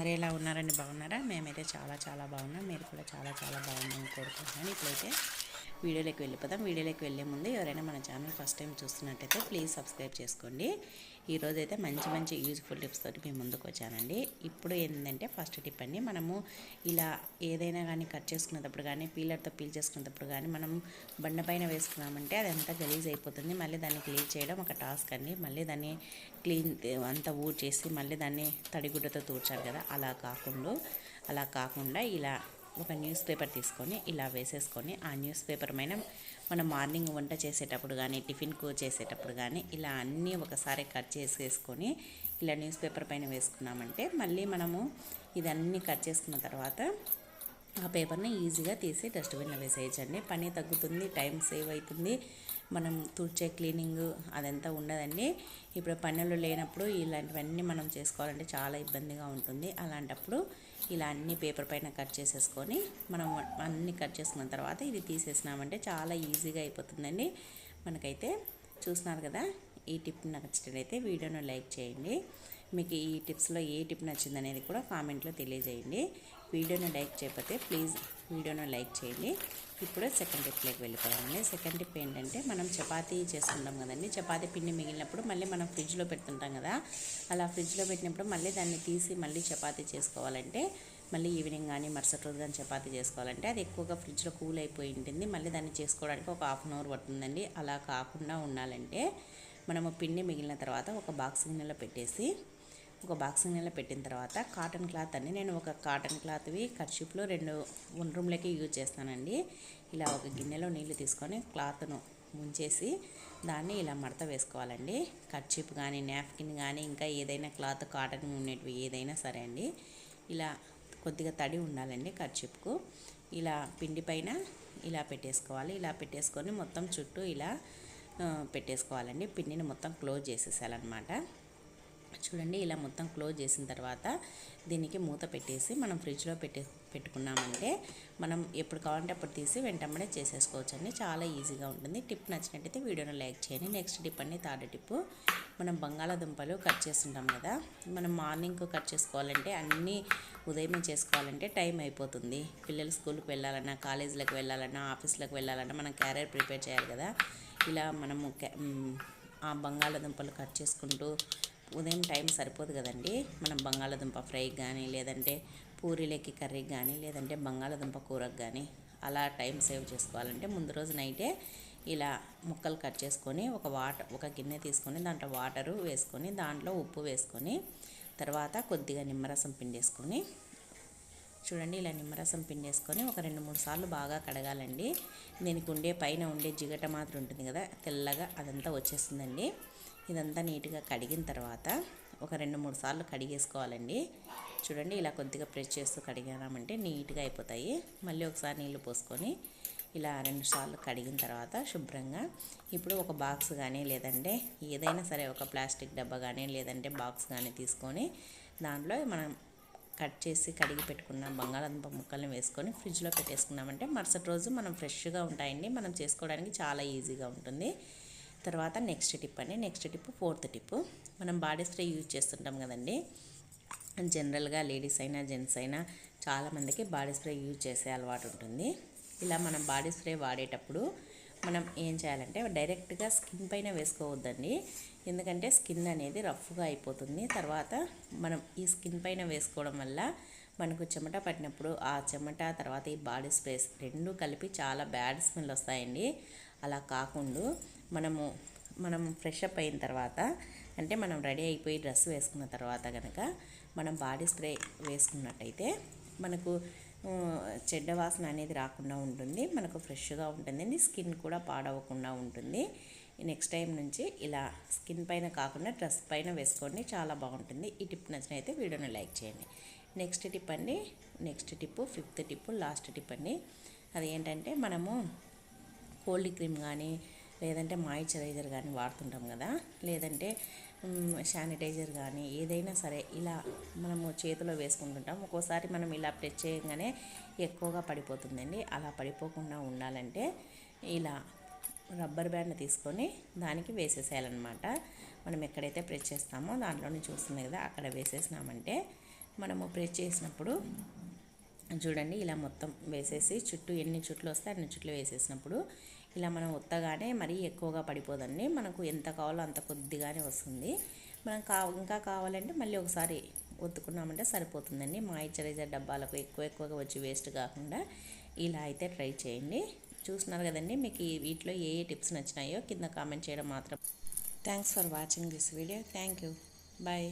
అందరూ ఎలా ఉన్నారండి? బాగున్నారా? మేమైతే చాలా చాలా బాగున్నాం. మీరు కూడా చాలా చాలా బాగున్నాం కోరుకుంటున్నాను. ఇప్పుడైతే వీడియోలోకి వెళ్ళిపోదాం. వీడియోలోకి వెళ్ళే ముందు ఎవరైనా మన ఛానల్ ఫస్ట్ టైం చూస్తున్నట్టయితే ప్లీజ్ సబ్స్క్రైబ్ చేసుకోండి. ఈరోజైతే మంచి మంచి యూజ్ఫుల్ టిప్స్ తోటి మేము ముందుకు వచ్చానండి. ఇప్పుడు ఏంటంటే ఫస్ట్ టిప్ అండి మనము ఇలా ఏదైనా కానీ కట్ చేసుకునేటప్పుడు కానీ పీలర్తో పీల్ చేసుకునేటప్పుడు కానీ మనం బండ పైన వేసుకున్నామంటే అది గలీజ్ అయిపోతుంది. మళ్ళీ దాన్ని క్లీన్ చేయడం ఒక టాస్క్ అండి. మళ్ళీ దాన్ని క్లీన్ అంతా ఊడ్ చేసి మళ్ళీ దాన్ని తడిగుడ్డతో తూర్చాలి కదా. అలా కాకుండా అలా కాకుండా ఇలా ఒక న్యూస్ పేపర్ తీసుకొని ఇలా వేసేసుకొని ఆ న్యూస్ పేపర్ పైన మనం మార్నింగ్ వంట చేసేటప్పుడు కానీ టిఫిన్కు చేసేటప్పుడు కానీ ఇలా అన్నీ ఒకసారి కట్ చేసేసుకొని ఇలా న్యూస్ పేపర్ పైన వేసుకున్నామంటే మళ్ళీ మనము ఇదన్నీ కట్ చేసుకున్న తర్వాత ఆ పేపర్ని ఈజీగా తీసి డస్ట్బిన్లో వేసేయచ్చండి. పని తగ్గుతుంది టైం సేవ్ అవుతుంది. మనం తుడిచే క్లీనింగ్ అదంతా ఉండదండి. ఇప్పుడు పనులు లేనప్పుడు ఇలాంటివన్నీ మనం చేసుకోవాలంటే చాలా ఇబ్బందిగా ఉంటుంది. అలాంటప్పుడు ఇలా అన్ని పేపర్ పైన కట్ చేసేసుకొని మనం అన్ని కట్ చేసుకున్న తర్వాత ఇది తీసేసినామంటే చాలా ఈజీగా అయిపోతుందండి. మనకైతే చూస్తున్నారు కదా ఈ టిప్ నచ్చినట్లయితే వీడియోను లైక్ చేయండి. మీకు ఈ టిప్స్లో ఏ టిప్ నచ్చింది అనేది కూడా కామెంట్లో తెలియజేయండి. వీడియోను లైక్ చేయకపోతే ప్లీజ్ వీడియోను లైక్ చేయండి. ఇప్పుడు సెకండ్ టిప్లోకి వెళ్ళిపోయామండి సెకండ్ టిప్ ఏంటంటే మనం చపాతీ చేసుకుంటాం కదండి. చపాతీ పిండి మిగిలినప్పుడు మళ్ళీ మనం ఫ్రిడ్జ్లో పెడుతుంటాం కదా. అలా ఫ్రిడ్జ్లో పెట్టినప్పుడు మళ్ళీ దాన్ని తీసి మళ్ళీ చపాతీ చేసుకోవాలంటే మళ్ళీ ఈవినింగ్ కానీ మరుసటి రోజు కానీ చపాతీ చేసుకోవాలంటే అది ఎక్కువగా ఫ్రిడ్జ్లో కూల్ అయిపోయి ఉంటుంది. మళ్ళీ దాన్ని చేసుకోవడానికి ఒక హాఫ్ అన్ అవర్ పడుతుందండి. అలా కాకుండా ఉండాలంటే మనము పిండి మిగిలిన తర్వాత ఒక బాక్స్ గిన్నెలో పెట్టేసి ఒక బాక్సింగ్ నెల పెట్టిన తర్వాత కాటన్ క్లాత్ అండి. నేను ఒక కాటన్ క్లాత్వి కర్షిప్లో రెండు వన్ రూమ్లకి యూజ్ చేస్తానండి. ఇలా ఒక గిన్నెలో నీళ్ళు తీసుకొని క్లాత్ను ముంచేసి దాన్ని ఇలా మడత వేసుకోవాలండి. కర్చిప్ కానీ నాప్కిన్ కానీ ఇంకా ఏదైనా క్లాత్ కాటన్ ఉండేటివి ఏదైనా సరే అండి. ఇలా కొద్దిగా తడి ఉండాలండి కర్చిప్కు ఇలా పిండి పైన ఇలా పెట్టేసుకోవాలి. ఇలా పెట్టేసుకొని మొత్తం చుట్టూ ఇలా పెట్టేసుకోవాలండి. పిండిని మొత్తం క్లోజ్ చేసేసాలన్నమాట చూడండి ఇలా మొత్తం క్లోజ్ చేసిన తర్వాత దీనికి మూత పెట్టేసి మనం ఫ్రిడ్జ్లో పెట్టే పెట్టుకున్నామంటే మనం ఎప్పుడు కావాలంటే అప్పుడు తీసి వెంటనే చేసేసుకోవచ్చు అండి చాలా ఈజీగా ఉంటుంది. టిప్ నచ్చినట్టయితే వీడియోని లైక్ చేయండి. నెక్స్ట్ టిప్ అండి థర్డ్ టిప్. మనం బంగాళాదుంపలు కట్ చేస్తుంటాం కదా మనం మార్నింగ్ కట్ చేసుకోవాలంటే అన్నీ ఉదయమే చేసుకోవాలంటే టైం అయిపోతుంది. పిల్లలు స్కూల్కి వెళ్ళాలన్నా కాలేజీలకు వెళ్ళాలన్నా ఆఫీస్లకు వెళ్ళాలన్నా మనం క్యారియర్ ప్రిపేర్ చేయాలి కదా. ఇలా మనము ఆ బంగాళాదుంపలు కట్ చేసుకుంటూ ఉదయం టైం సరిపోదు కదండి. మనం బంగాళాదుంప ఫ్రై కానీ లేదంటే పూరీలకి కర్రీకి కానీ లేదంటే బంగాళాదుంప కూరకు కానీ అలా టైం సేవ్ చేసుకోవాలంటే ముందు రోజు నైటే ఇలా ముక్కలు కట్ చేసుకొని ఒక వాటర్ ఒక గిన్నె తీసుకొని దాంట్లో వాటరు వేసుకొని దాంట్లో ఉప్పు వేసుకొని తర్వాత కొద్దిగా నిమ్మరసం పిండేసుకొని చూడండి ఇలా నిమ్మరసం పిండేసుకొని ఒక రెండు మూడు సార్లు బాగా కడగాలండి. దీనికి ఉండే పైన ఉండే జిగట మాత్రం ఉంటుంది కదా తెల్లగా అదంతా వచ్చేస్తుందండి. ఇదంతా నీట్గా కడిగిన తర్వాత ఒక రెండు మూడు సార్లు కడిగేసుకోవాలండి. చూడండి ఇలా కొద్దిగా ప్రెస్ చేస్తూ కడిగామంటే నీట్గా అయిపోతాయి. మళ్ళీ ఒకసారి నీళ్ళు పోసుకొని ఇలా రెండు సార్లు కడిగిన తర్వాత శుభ్రంగా ఇప్పుడు ఒక బాక్స్ కానీ లేదంటే ఏదైనా సరే ఒక ప్లాస్టిక్ డబ్బా కానీ లేదంటే బాక్స్ కానీ తీసుకొని దాంట్లో మనం కట్ చేసి కడిగి పెట్టుకున్న బంగాళదుంప ముక్కల్ని వేసుకొని ఫ్రిడ్జ్లో పెట్టేసుకున్నామంటే మరుసటి రోజు మనం ఫ్రెష్గా ఉంటాయండి. మనం చేసుకోవడానికి చాలా ఈజీగా ఉంటుంది. తర్వాత నెక్స్ట్ టిప్ అండి. నెక్స్ట్ టిప్ ఫోర్త్ టిప్ మనం బాడీ స్ప్రే యూజ్ చేస్తుంటాం కదండి. జనరల్గా లేడీస్ అయినా జెంట్స్ అయినా చాలామందికి బాడీ స్ప్రే యూజ్ చేసే అలవాటు ఉంటుంది. ఇలా మనం బాడీ స్ప్రే వాడేటప్పుడు మనం ఏం చేయాలంటే డైరెక్ట్గా స్కిన్ పైన వేసుకోవద్దండి. ఎందుకంటే స్కిన్ అనేది రఫ్గా అయిపోతుంది. తర్వాత మనం ఈ స్కిన్ పైన వేసుకోవడం వల్ల మనకు చెమట పట్టినప్పుడు ఆ చెమట తర్వాత ఈ బాడీ స్ప్రేస్ రెండు కలిపి చాలా బ్యాడ్ స్మెల్ వస్తాయండి. అలా కాకుండా మనము మనం ఫ్రెష్ అప్ అయిన తర్వాత అంటే మనం రెడీ అయిపోయి డ్రెస్ వేసుకున్న తర్వాత కనుక మనం బాడీ స్ప్రే వేసుకున్నట్టయితే మనకు చెడ్డ వాసన అనేది రాకుండా ఉంటుంది. మనకు ఫ్రెష్గా ఉంటుందండి స్కిన్ కూడా పాడవకుండా ఉంటుంది. నెక్స్ట్ టైం నుంచి ఇలా స్కిన్ పైన కాకుండా డ్రెస్ పైన వేసుకోండి. చాలా బాగుంటుంది. ఈ టిప్ నచ్చినైతే వీడియోని లైక్ చేయండి. నెక్స్ట్ టిప్ అండి. Next tip fifth tip last tip అండి. అది ఏంటంటే మనము కోల్డ్ క్రీమ్ కానీ లేదంటే మాయిశ్చరైజర్ కానీ వాడుతుంటాం కదా. లేదంటే శానిటైజర్ కానీ ఏదైనా సరే ఇలా మనము చేతిలో వేసుకుంటుంటాం. ఒక్కోసారి మనం ఇలా ప్రెస్ చేయగానే ఎక్కువగా పడిపోతుందండి. అలా పడిపోకుండా ఉండాలంటే ఇలా రబ్బర్ బ్యాండ్ తీసుకొని దానికి వేసేసేయాలన్నమాట. మనం ఎక్కడైతే ప్రెస్ చేస్తామో దాంట్లోనే చూస్తుంది కదా అక్కడ వేసేసినామంటే మనము ప్రెస్ చేసినప్పుడు చూడండి ఇలా మొత్తం వేసేసి చుట్టూ ఎన్ని చుట్లు వస్తే అన్ని చుట్లు వేసేసినప్పుడు ఇలా మనం ఒత్తగానే మరీ ఎక్కువగా పడిపోదండి. మనకు ఎంత కావాలో అంత కొద్దిగానే వస్తుంది. మనం కా ఇంకా కావాలంటే మళ్ళీ ఒకసారి ఒత్తుకున్నామంటే సరిపోతుందండి. మాయిశ్చరైజర్ డబ్బాలకు ఎక్కువ ఎక్కువగా వచ్చి వేస్ట్ కాకుండా ఇలా అయితే ట్రై చేయండి. చూస్తున్నారు కదండి మీకు ఈ వీటిలో ఏ ఏ టిప్స్ నచ్చినాయో కింద కామెంట్ చేయడం మాత్రం. Thanks for watching this video. Thank you. Bye.